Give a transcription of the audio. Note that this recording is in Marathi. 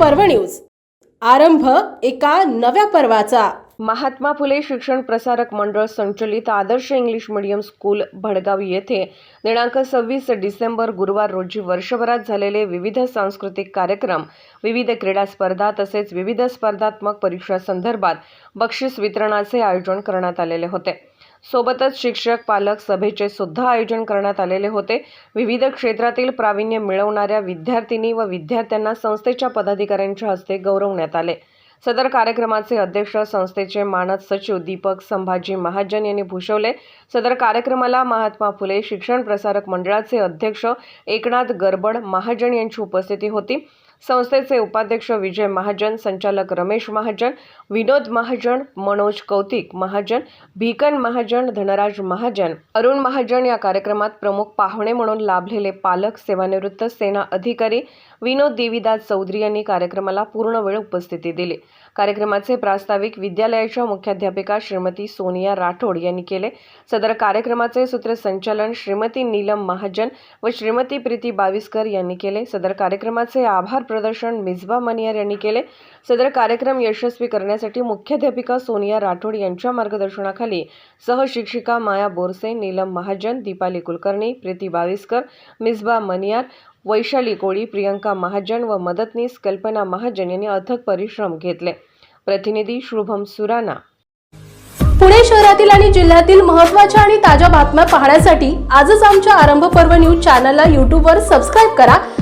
पर्व न्यूज. आरंभ एका नव्या पर्वाचा. महात्मा फुले शिक्षण प्रसारक मंडळ संचलित Adarsh English medium school Bhadgaon येथे दिनांक सव्वीस डिसेंबर गुरुवार रोजी वर्षभरात झालेले विविध सांस्कृतिक कार्यक्रम विविध क्रीडा स्पर्धा तसेच विविध स्पर्धात्मक परीक्षा संदर्भात बक्षीस वितरणाचे आयोजन करण्यात आलेले होते. सोबतच शिक्षक पालक सभेचे सुद्धा आयोजन करण्यात आलेले होते. विविध क्षेत्रातील प्रावीण्य मिळवणाऱ्या विद्यार्थिनी व विद्यार्थ्यांना संस्थेच्या पदाधिकाऱ्यांच्या हस्ते गौरवण्यात आले. सदर कार्यक्रमाचे अध्यक्ष संस्थेचे मानद सचिव दीपक संभाजी महाजन यांनी भूषवले. सदर कार्यक्रमाला महात्मा फुले शिक्षण प्रसारक मंडळाचे अध्यक्ष एकनाथ गरबड महाजन यांची उपस्थिती होती. संस्थेचे उपाध्यक्ष विजय महाजन संचालक रमेश महाजन विनोद महाजन मनोज कौतिक महाजन भिकन महाजन धनराज महाजन अरुण महाजन या कार्यक्रमात प्रमुख पाहुणे म्हणून लाभलेले पालक सेवानिवृत्त सेना अधिकारी विनोद देवीदास चौधरी यांनी कार्यक्रमाला पूर्ण वेळ उपस्थिती दिली. कार्यक्रमाचे प्रास्ताविक विद्यालयाच्या मुख्याध्यापिका श्रीमती सोनिया राठोड यांनी केले. सदर कार्यक्रमाचे सूत्रसंचालन श्रीमती नीलम महाजन व श्रीमती प्रीती बाविस्कर यांनी केले. सदर कार्यक्रमाचे आभार प्रदर्शन मिझबा मनियार यांनी केले. सदर कार्यक्रम यशस्वी करण्यासाठी मुख्याध्यापिका सोनिया राठोड यांच्या मार्गदर्शनाखाली सहशिक्षिका माया बोरसे नीलम महाजन दीपाली कुलकर्णी प्रीती बाविस्कर मिझबा मनियार वैशाली कोळी प्रियंका महाजन व मदतनीस कल्पना महाजन यांनी अथक परिश्रम घेतले. प्रतिनिधी शुभम सुराना. पुणे शहरातील आणि जिल्ह्यातील महत्त्वाच्या आणि ताज्या बातम्या पाहण्यासाठी आजच आमच्या आरंभ पर्व न्यूज चॅनलला यूट्यूबवर सबस्क्राईब करा.